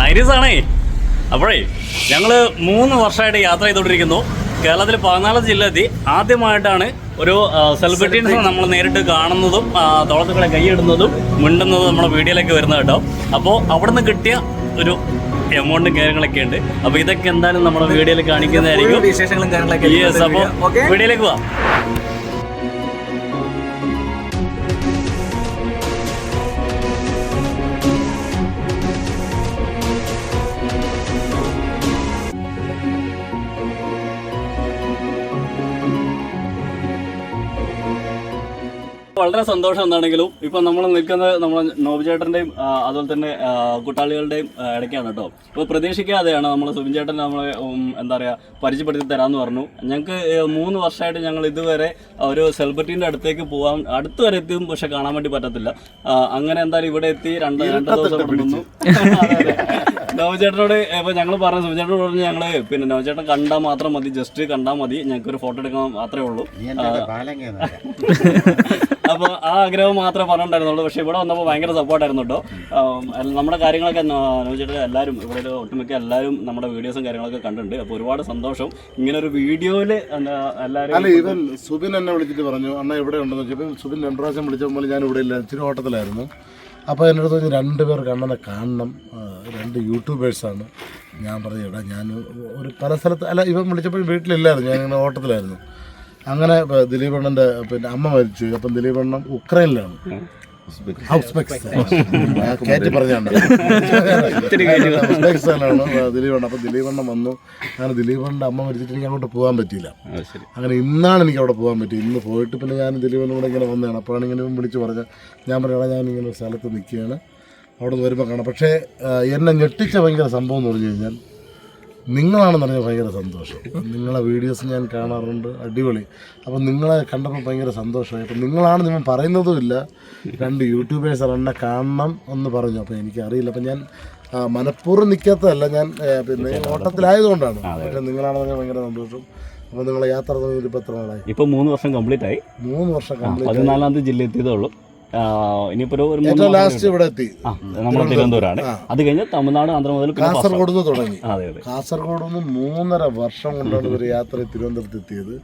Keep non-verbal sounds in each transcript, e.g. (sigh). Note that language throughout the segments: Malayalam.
നൈരീസ് ആണേ. അപ്പോഴേ ഞങ്ങൾ മൂന്ന് വർഷമായിട്ട് യാത്ര ചെയ്തുകൊണ്ടിരിക്കുന്നു. കേരളത്തിൽ പതിനാല് ജില്ല എത്തി ആദ്യമായിട്ടാണ് ഒരു സെലിബ്രിറ്റീസിനെ നമ്മൾ നേരിട്ട് കാണുന്നതും തോളത്തുകളെ കൈയിടുന്നതും മിണ്ടുന്നതും നമ്മുടെ വീഡിയോയിലേക്ക് വരുന്നത് കേട്ടോ. അപ്പോൾ അവിടെ നിന്ന് കിട്ടിയ ഒരു എമൗണ്ടും കാര്യങ്ങളൊക്കെ ഉണ്ട്. അപ്പോൾ ഇതൊക്കെ എന്തായാലും നമ്മുടെ വീഡിയോയിൽ കാണിക്കുന്നതായിരിക്കും. വിശേഷങ്ങളും കാര്യങ്ങളൊക്കെ അപ്പോൾ വീഡിയോയിലേക്ക് പോവാം വളരെ സന്തോഷം എന്താണെങ്കിലും ഇപ്പൊ നമ്മൾ നിൽക്കുന്നത് നമ്മളെ നോബിചേട്ടന്റെയും ആ, അതുപോലെ തന്നെ കുട്ടാളികളുടെയും ഇടയ്ക്കാണ് കേട്ടോ. ഇപ്പൊ പ്രതീക്ഷിക്കാതെയാണ് നമ്മൾ സുബിൻ ചേട്ടൻ നമ്മളെ എന്താ പറയാ പരിചയപ്പെടുത്തി തരാമെന്ന് പറഞ്ഞു. ഞങ്ങൾക്ക് മൂന്ന് വർഷമായിട്ട് ഞങ്ങൾ ഇതുവരെ ഒരു സെലിബ്രിറ്റീന്റെ അടുത്തേക്ക് പോകാൻ അടുത്ത് വരെ എത്തിയും പക്ഷെ കാണാൻ വേണ്ടി പറ്റത്തില്ല. അങ്ങനെ എന്തായാലും ഇവിടെ എത്തി രണ്ട് രണ്ട് ദിവസം നവചേട്ടനോട് ഇപ്പൊ ഞങ്ങൾ പറഞ്ഞു സുചേട്ടനോട് പറഞ്ഞു ഞങ്ങൾ പിന്നെ നവചേട്ടൻ കണ്ടാൽ മാത്രം മതി ജസ്റ്റ് കണ്ടാൽ മതി ഞങ്ങൾക്ക് ഒരു ഫോട്ടോ എടുക്കാൻ മാത്രമേ ഉള്ളൂ. (laughs) അപ്പൊ ആ ആഗ്രഹം മാത്രമേ പറഞ്ഞിട്ടുണ്ടായിരുന്നുള്ളൂ. പക്ഷെ ഇവിടെ വന്നപ്പോൾ ഭയങ്കര സപ്പോർട്ടായിരുന്നു കേട്ടോ. നമ്മുടെ കാര്യങ്ങളൊക്കെ നവചേട്ടൻ എല്ലാവരും ഇവിടെ ഒരു ഒട്ടുമിക്ക എല്ലാവരും നമ്മുടെ വീഡിയോസും കാര്യങ്ങളൊക്കെ കണ്ടിട്ടുണ്ട്. അപ്പൊ ഒരുപാട് സന്തോഷം. ഇങ്ങനെ ഒരു വീഡിയോയിൽ അല്ല എല്ലാവരും ഇവൻ സുബിൻ എന്നെ വിളിച്ചിട്ട് പറഞ്ഞു അണ്ണ ഇവിടെ ഉണ്ടെന്ന് വെച്ചപ്പോൾ സുബിൻ രണ്ടു പ്രാവശ്യം വിളിച്ചപ്പോൾ ഞാൻ ഇവിടെ ഇല്ല. ഇച്ചിരി ഓട്ടത്തിലായിരുന്നു. അപ്പോൾ എന്റെ അടുത്ത് പറഞ്ഞു രണ്ട് പേർ കണ്ണനെ കാണണം. രണ്ട് യൂട്യൂബേഴ്സാണ് ഞാൻ പറഞ്ഞു എടാ ഞാൻ ഒരു പല സ്ഥലത്ത് അല്ല ഇവൻ വിളിച്ചപ്പോൾ വീട്ടിലില്ലായിരുന്നു. ഞാനിങ്ങനെ ഓട്ടത്തിലായിരുന്നു അങ്ങനെ ഇപ്പൊ ദിലീപ് അണ്ണന്റെ പിന്നെ അമ്മ മരിച്ചു. അപ്പം ദിലീപ് അണ്ണൻ ഉക്രൈനിലാണ്. (laughs) കയറ്റി പറഞ്ഞാണ്. ഉസ്ബെക്കിസ്ഥാനിലാണ് ദിലീപ് അണ്ണൻ അപ്പം ദിലീപ് അണ്ണൻ വന്നു. അങ്ങനെ ദിലീപ് അണ്ണന്റെ അമ്മ മരിച്ചിട്ട് എനിക്ക് അങ്ങോട്ട് പോകാൻ പറ്റിയില്ല. അങ്ങനെ ഇന്നാണ് എനിക്ക് അവിടെ പോകാൻ പറ്റി ഇന്ന് പോയിട്ട് പിന്നെ ഞാൻ ദിലീപനും കൂടെ ഇങ്ങനെ വന്നതാണ്. അപ്പോഴാണ് ഇങ്ങനെ വിളിച്ച് പറഞ്ഞ ഞാൻ പറയണ ഞാൻ ഇങ്ങനെ ഒരു സ്ഥലത്ത് നിൽക്കുകയാണ്. അവിടെ നിന്ന് വരുമ്പോൾ കാണാം. പക്ഷേ എന്നെ ഞെട്ടിച്ച ഭയങ്കര സംഭവം എന്ന് പറഞ്ഞു കഴിഞ്ഞാൽ നിങ്ങളാണെന്ന് പറഞ്ഞാൽ ഭയങ്കര സന്തോഷം. നിങ്ങളെ വീഡിയോസ് ഞാൻ കാണാറുണ്ട് അടിപൊളി. അപ്പം നിങ്ങളെ കണ്ടപ്പോൾ ഭയങ്കര സന്തോഷമായി. അപ്പം നിങ്ങളാണ് നിങ്ങൾ പറയുന്നതുമില്ല രണ്ട് യൂട്യൂബേഴ്സ് എന്നെ കാണണം എന്ന് പറഞ്ഞു. അപ്പം എനിക്കറിയില്ല. അപ്പം ഞാൻ മനഃപൂർവം നിൽക്കാത്തതല്ല ഞാൻ പിന്നെ ഓട്ടത്തിലായതുകൊണ്ടാണ്. പക്ഷേ നിങ്ങളാണെന്ന് പറഞ്ഞാൽ ഭയങ്കര സന്തോഷം. അപ്പോൾ നിങ്ങളെ യാത്ര തുടങ്ങിയിട്ട് ഇപ്പോൾ എത്ര നാളായി? ഇപ്പൊ മൂന്ന് വർഷം കംപ്ലീറ്റ് ആയി. മൂന്ന് വർഷം കംപ്ലീറ്റ് പതിനാലാം തീയതി ജില്ല എത്തിയതേ ഉള്ളൂ. ഇനിയിപ്പോ ഒരു ലാസ്റ്റ് ഇവിടെ എത്തി. നമ്മുടെ തിരുവനന്തപുരമാണ് അത് കഴിഞ്ഞ് തമിഴ്നാട് ആന്ധ്ര മുതൽ കാസർഗോഡ് നിന്ന് തുടങ്ങി. അതെ അതെ. കാസർഗോഡ് നിന്ന് മൂന്നര വർഷം കൊണ്ടാണ് ഒരു യാത്ര തിരുവനന്തപുരത്ത് എത്തിയത്.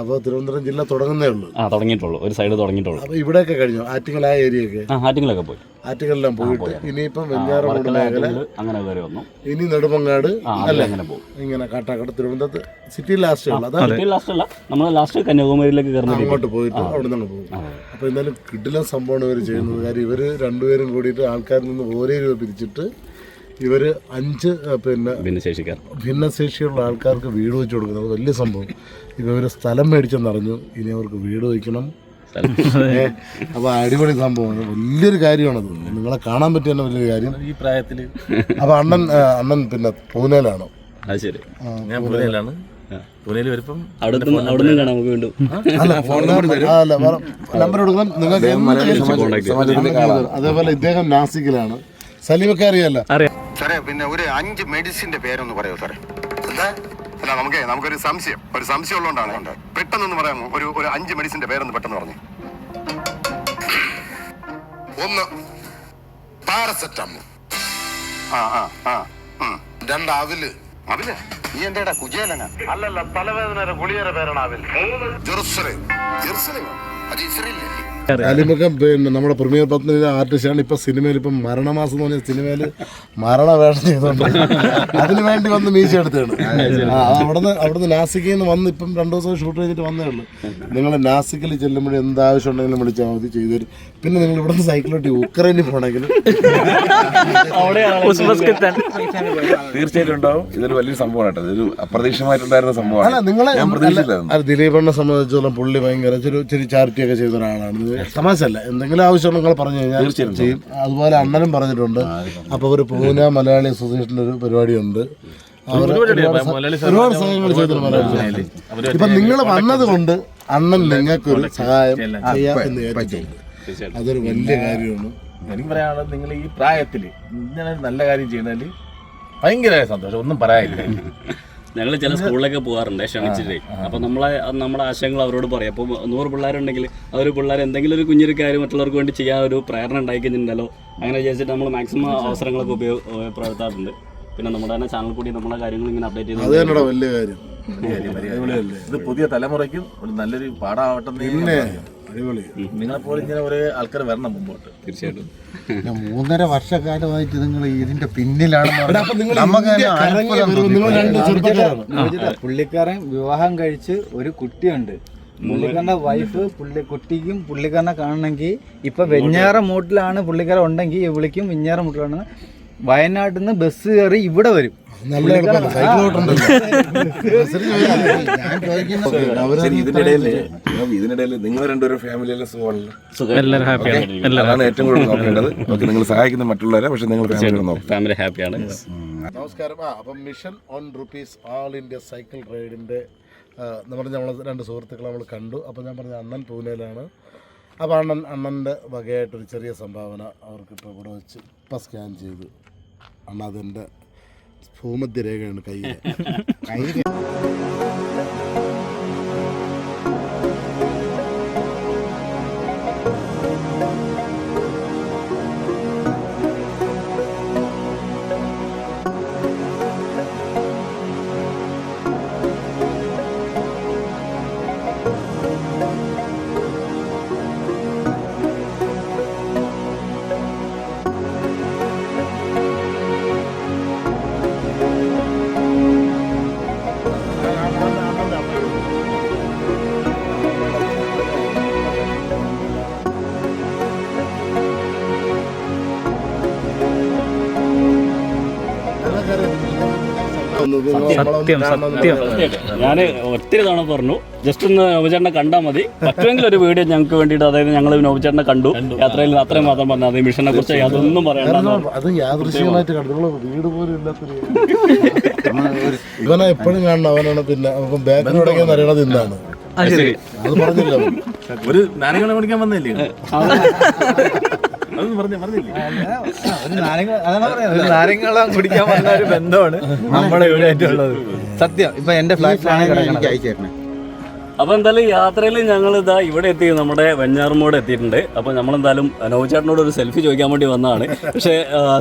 അപ്പോൾ തിരുവനന്തപുരം ജില്ല തുടങ്ങുന്നേ ഉള്ളൂ. ആ തുടങ്ങിയിട്ടുള്ളൂ. ഒരു സൈഡ് തുടങ്ങിയിട്ടുള്ളൂ. അപ്പോൾ ഇവിടെയൊക്കെ കഴിഞ്ഞു? ആറ്റിങ്ങൽ ആ ഏരിയ ആ ആറ്റിങ്ങലൊക്കെ പോയി. ആറ്റുകളെല്ലാം പോയിട്ട് ഇനിയിപ്പം വെഞ്ഞാറമൂട് മേഖല അങ്ങനെ വരെ വന്നു. ഇനി നെടുമങ്ങാട് അല്ല? അങ്ങനെ പോകും. ഇങ്ങനെ കാട്ടാക്കട തിരുവനന്തപുരത്ത് സിറ്റി ലാസ്റ്റ് അതാണ് അതാ ലാസ്റ്റ് അല്ല നമ്മൾ ലാസ്റ്റ് കന്യാകുമാരിയിലേക്ക് അങ്ങോട്ട് പോയിട്ട് അവിടെ നിന്ന് പോകും. അപ്പോൾ എന്തായാലും കിടിലൻ സംഭവമാണ് ഇവർ ചെയ്യുന്നത്. കാര്യം ഇവർ രണ്ടുപേരും കൂടിയിട്ട് ആൾക്കാരിൽ നിന്ന് ഓരോ രൂപ പിരിച്ചിട്ട് ഇവർ അഞ്ച് പിന്നെ ഭിന്നശേഷിക്കാർ. ഭിന്നശേഷിയുള്ള ആൾക്കാർക്ക് വീട് വെച്ച് കൊടുക്കുന്നത്. വലിയ സംഭവം. ഇപ്പം ഇവർ സ്ഥലം മേടിച്ചെന്നറിഞ്ഞു. ഇനി അവർക്ക് വീട് വയ്ക്കണം. അപ്പോൾ അടിപൊളി സംഭവമാണ് വലിയൊരു കാര്യമാണത്. നിങ്ങളെ കാണാൻ പറ്റിയ തന്നെ വലിയൊരു കാര്യം. ഈ പ്രായത്തിൽ അപ്പോൾ അണ്ണൻ അണ്ണൻ പിന്നെ പൂനെയിലാണോ. അത് ശരി. ഞാൻ പൂനെയിലാണ്. പൂനെയിൽ വരുമ്പം അവിടുന്ന് നിന്ന് അവിടെ നിന്ന് കാണാം നമുക്ക് വീണ്ടും. അല്ല (laughs) ഫോൺ നമ്പർ അല്ല നമ്പർ കൊടുക്കണം. നിങ്ങൾക്ക്. അതേപോലെ ഇദ്ദേഹം നാസിക്കിലാണ്. സലീമൊക്കെ അറിയാലോ? അറിയാം. സാറേ പിന്നെ ഒരു അഞ്ച് മെഡിസിന്റെ പേരൊന്ന് പറയോ സാറേ. എന്താ? അല്ല നമുക്ക് നമുക്കൊരു സംശയം. ഒരു സംശയം ഉള്ളതുകൊണ്ടാണ് പെട്ടെന്നൊന്ന് പറയാമോ ഒരു ഒരു അഞ്ച് മെഡിസിന്റെ പേരൊന്ന് പെട്ടെന്ന് പറഞ്ഞു. ഒന്ന് പാരസെറ്റമോൾ ആ ആ ആ. രണ്ട് അവിൽ അവിൽ നീ എന്തേടാ കുജേലന അല്ലല്ല തലവേദന ഗുളിയുടെ പേരാണ് അവിൽ ജെറുസലേം. ജെറുസലേം അത് ഇസ്രയേലല്ലേ സലീമൊക്കെ പിന്നെ നമ്മുടെ പ്രീമിയർ പത്നിയിലെ ആർട്ടിസ്റ്റാണ് ഇപ്പൊ സിനിമയിൽ ഇപ്പം മരണമാസം എന്ന് പറഞ്ഞ സിനിമയിൽ മരണവേഷം ചെയ്തോണ്ട് അതിന് വേണ്ടി വന്ന് മീശ എടുത്താണ് അവിടുന്ന് അവിടുന്ന് നാസിക്കിൽ നിന്ന് വന്ന് ഇപ്പം രണ്ടു ദിവസം ഷൂട്ട് ചെയ്തിട്ട് വന്നേ ഉള്ളൂ. നിങ്ങൾ നാസിക്കിൽ ചെല്ലുമ്പോൾ എന്ത് ആവശ്യം ഉണ്ടെങ്കിലും വിളിച്ചാൽ മതി ചെയ്തു തരും. പിന്നെ നിങ്ങൾ ഇവിടുന്ന് സൈക്കിളോട്ടി ഉക്രൈനിൽ പോകണമെങ്കിൽ തീർച്ചയായിട്ടും ഉണ്ടാവും. ഇതൊരു വലിയ സംഭവമാണ് കേട്ടോ. ഇതൊരു അപ്രതീക്ഷിതമായിട്ടുണ്ടായിരുന്ന അല്ല സംഭവമാണ് നിങ്ങളെ അല്ല ദിലീപണ്ണെ സംബന്ധിച്ചിടത്തോളം പുള്ളി ഭയങ്കര ചെറു ചെറിയ ചാരിറ്റി ഒക്കെ ചെയ്ത ഒരാളാണ്. തമാശല്ല എന്തെങ്കിലും ആവശ്യം നിങ്ങൾ പറഞ്ഞു കഴിഞ്ഞാൽ തീർച്ചയായും ചെയ്യും. അതുപോലെ അണ്ണനും പറഞ്ഞിട്ടുണ്ട്. അപ്പോൾ ഒരു പൂന മലയാളി അസോസിയേഷന്റെ ഒരു പരിപാടിയുണ്ട് അവർ ഒരുപാട് സഹായങ്ങൾ ചെയ്തിട്ടുണ്ട് മലയാളി ഇപ്പൊ നിങ്ങൾ വന്നത് കൊണ്ട് അണ്ണൻ നിങ്ങൾക്കൊരു സഹായം ചെയ്യാം. എന്ന് അതൊരു വലിയ കാര്യമാണ്. എനിക്ക് പറയാനുള്ളത് നിങ്ങൾ ഈ പ്രായത്തിൽ ഇങ്ങനെ നല്ല കാര്യം ചെയ്യുന്നതിൽ ഭയങ്കര സന്തോഷം. ഒന്നും പറയാനില്ല. ഞങ്ങൾ ചില സ്കൂളിലൊക്കെ പോകാറുണ്ട് ക്ഷണിച്ചിട്ട് അപ്പൊ നമ്മളെ നമ്മുടെ ആശയങ്ങൾ അവരോട് പറയും. അപ്പോൾ നൂറ് പിള്ളേരുണ്ടെങ്കിൽ ആ ഒരു പിള്ളേർ എന്തെങ്കിലും ഒരു കുഞ്ഞൊരു കാര്യം മറ്റുള്ളവർക്ക് വേണ്ടി ചെയ്യാൻ ഒരു പ്രേരണ ഉണ്ടായിക്കുന്നുണ്ടല്ലോ. അങ്ങനെ വിചാരിച്ചിട്ട് നമ്മൾ മാക്സിമം അവസരങ്ങളൊക്കെ ഉപയോഗ ഉപയോഗപ്പെടുത്താറുണ്ട് പിന്നെ നമ്മുടെ തന്നെ ചാനൽ കൂടി നമ്മളെ കാര്യങ്ങൾ ഇങ്ങനെ അപ്ഡേറ്റ് ചെയ്ത് വലിയ കാര്യം. ഇത് പുതിയ തലമുറയ്ക്കും ഒരു നല്ലൊരു പാടാവട്ടെ പിന്നെ അടിപൊളി നിങ്ങളെപ്പോലെ ഇങ്ങനെ ഒരേ ആൾക്കാർ വരണം മുമ്പോട്ട്. തീർച്ചയായിട്ടും. ഞാൻ മൂന്നര വർഷക്കാലമായിട്ട് നിങ്ങൾ ഇതിന്റെ പിന്നിലാണ് പുള്ളിക്കാരൻ വിവാഹം കഴിച്ച് ഒരു കുട്ടിയുണ്ട്. പുള്ളിക്കാരന്റെ വൈഫ് പുള്ളി കുട്ടിക്കും പുള്ളിക്കാരനെ കാണണമെങ്കിൽ ഇപ്പൊ വെഞ്ഞാറ മൂട്ടിലാണ് പുള്ളിക്കാരൻ ഉണ്ടെങ്കിൽ വിളിക്കും വെഞ്ഞാറ മൂട്ടിലാണ് വയനാട്ടിൽ നിന്ന് ബസ് കയറി ഇവിടെ വരും. ഇതിന്റെ നിങ്ങൾ രണ്ടുപേരും ഫാമിലിയിലെ സുഖമല്ല? അതാണ് ഏറ്റവും കൂടുതൽ നോക്കേണ്ടത്. ഓക്കെ നിങ്ങൾ സഹായിക്കുന്ന മറ്റുള്ളവരെ പക്ഷെ നിങ്ങൾ ഫാമിലി ഫാമിലി ഹാപ്പിയാണ് നമസ്കാരം. ആ അപ്പം mission on rupees all India cycle റൈഡിന്റെ പറഞ്ഞാൽ നമ്മൾ രണ്ട് സുഹൃത്തുക്കളെ നമ്മൾ കണ്ടു. അപ്പോൾ ഞാൻ പറഞ്ഞ അണ്ണൻ പൂനെയിലാണ്. അപ്പോൾ അണ്ണൻ അണ്ണന്റെ വകയായിട്ടൊരു ചെറിയ സംഭാവന അവർക്കിപ്പോൾ ഇവിടെ വെച്ച് ഇപ്പം സ്കാൻ ചെയ്തു. അണ്ണ അതെന്റെ ഭൂമധ്യരേഖയാണ് കയ്യിൽ (laughs) ഞാൻ ഒത്തിരി തവണ പറഞ്ഞു ജസ്റ്റ് ഒന്ന് നോബിചേട്ടനെ കണ്ടാൽ മതി. പറ്റുമെങ്കിൽ ഒരു വീഡിയോ ഞങ്ങൾക്ക് വേണ്ടിയിട്ട് അതായത് ഞങ്ങൾ നോബിചേട്ടനെ കണ്ടു. യാത്രയിൽ അത്രയും മാത്രം പറഞ്ഞു. അത് മിഷനെ കുറിച്ച് അതൊന്നും പറയണ്ട. അത് യാദൃശ്യമായിട്ട് കണ്ടു. വീട് പോലും ഇല്ലാത്തൊരു (laughs) ഇവനെ എപ്പോഴും കാണണം. അവനാണ് പിന്നെ ബാക്കിലൂടെ അറിയണത് ഇന്നാണ്. അത് പറഞ്ഞില്ല. ഒരു നാരങ്ങളെ പഠിക്കാൻ വന്നില്ലേ അതൊന്നും പറഞ്ഞ പറഞ്ഞില്ലേ? ഒരു നാരങ്ങ അതാണ് പറയുന്നത് ഒരു കുടിക്കാൻ വന്ന ഒരു ബന്ധമാണ് നമ്മുടെ ഇവിടെ ആയിട്ടുള്ളത്. സത്യം ഇപ്പൊ എന്റെ ഫ്ലാറ്റിലാണ് എനിക്ക് കിടക്കുന്നത് അപ്പോൾ എന്തായാലും യാത്രയിൽ ഞങ്ങൾ ഇതാ ഇവിടെ എത്തി നമ്മുടെ വെഞ്ഞാറുമോട് എത്തിയിട്ടുണ്ട്. അപ്പോൾ നമ്മളെന്തായാലും നവചേട്ടനോട് ഒരു സെൽഫി ചോദിക്കാൻ വേണ്ടി വന്നതാണ്. പക്ഷേ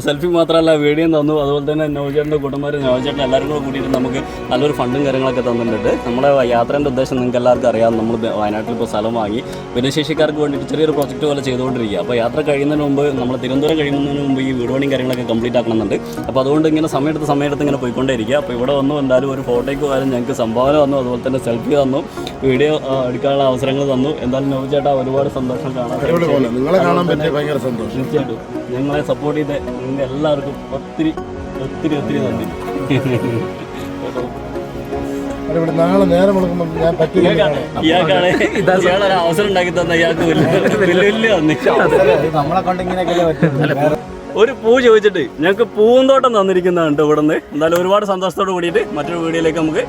സെൽഫി മാത്രമല്ല വീഡിയോ തന്നു. അതുപോലെ തന്നെ നവചേട്ടന്റെ കുടുംബർ നവചേട്ടൻ എല്ലാവരും കൂടെ കൂട്ടിയിട്ട് നമുക്ക് നല്ലൊരു ഫണ്ടും കാര്യങ്ങളൊക്കെ തന്നിട്ടുണ്ട്. നമ്മുടെ യാത്രേന്റെ ഉദ്ദേശം നിങ്ങൾക്ക് എല്ലാവർക്കും അറിയാം. നമ്മൾ വയനാട്ടിൽ ഇപ്പോൾ സ്ഥലം വാങ്ങി ഭിന്നശേഷിക്കാർക്ക് വേണ്ടിയിട്ട് ചെറിയൊരു പ്രോജക്റ്റ് പോലെ ചെയ്തുകൊണ്ടിരിക്കുക. അപ്പോൾ യാത്ര കഴിയുന്നതിന് മുമ്പ് നമ്മൾ തിരുവനന്തപുരം കഴിയുന്നതിന് മുമ്പ് ഈ വീട് പണിയും കാര്യങ്ങളൊക്കെ കംപ്ലീറ്റ് ആക്കണമെന്നുണ്ട്. അപ്പോൾ അതുകൊണ്ട് ഇങ്ങനെ സമയത്ത് സമയത്ത് ഇങ്ങനെ പോയിക്കൊണ്ടേയിരിക്കുക. അപ്പോൾ ഇവിടെ വന്നു എന്തായാലും ഒരു ഫോട്ടോയ്ക്ക് പോയാലും ഞങ്ങൾക്ക് സംഭാവന വന്നു അതുപോലെ തന്നെ സെൽഫി തന്നു. വീഡിയോ എടുക്കാനുള്ള അവസരങ്ങൾ തന്നു. എന്തായാലും നോബി ചേട്ടാ ഒരുപാട് സന്തോഷം കാണാൻ നിങ്ങളെ കാണാൻ പറ്റിയ ഭയങ്കര സന്തോഷം. തീർച്ചയായിട്ടും. ഞങ്ങളെ സപ്പോർട്ട് ചെയ്ത നിങ്ങൾ എല്ലാവർക്കും ഒത്തിരി ഒത്തിരി ഒത്തിരി നന്ദി. നാളെ നേരം വിളക്കുമ്പോൾ ഞാൻ പറ്റില്ല അവസരം ഉണ്ടാക്കി തന്ന ഇയാൾക്ക് വലിയ വലിയ വലിയ നമ്മളെ കൊണ്ട് ഇങ്ങനെയൊക്കെ ഒരു പൂ ചോദിച്ചിട്ട് ഞങ്ങൾക്ക് പൂന്തോട്ടം തന്നിരിക്കുന്നുണ്ട് ഇവിടുന്ന് എന്തായാലും ഒരുപാട് സന്തോഷത്തോട് കൂടിയിട്ട് മറ്റൊരു വീഡിയോയിലേക്ക് നമുക്ക്